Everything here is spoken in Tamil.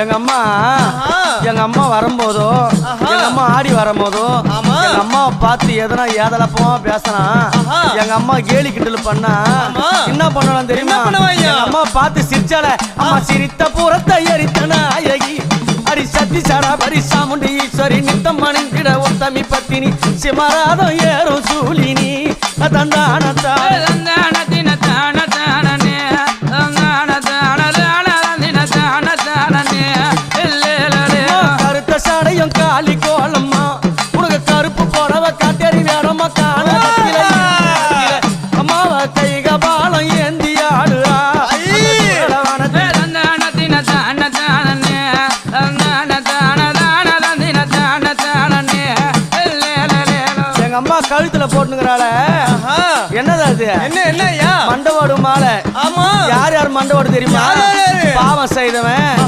எங்க அம்மா. எங்க அம்மா வரும்போதோ. எங்க அம்மா ஆடி வரும்போதோ. எங்க அம்மாவை பார்த்து எதனா ஏதலப்பமா பேசினா. எங்க அம்மா கேலி கிண்டல் பண்ணா. என்ன பண்ணலாம் தெரியுமா அம்மா பார்த்து சிரிச்சால அம்மா சிரித்த பூரத்தை எரித்த நாயகி அடி சத்தி சாரா பரிசாமுண்டி ஈஸ்வரி நித்தம் மணிங்கிட உத்தமி பத்தினி சிமராதம் ஏறும் சூலினி தந்தானத்தா அம்மா கழுத்துல போட்டுங்கிறாள. என்னது அது? என்ன என்ன மண்டவோடு மாலை. ஆமா. யார் யார் மண்டவோடு தெரியுமா? பாவம் செய்தவன்.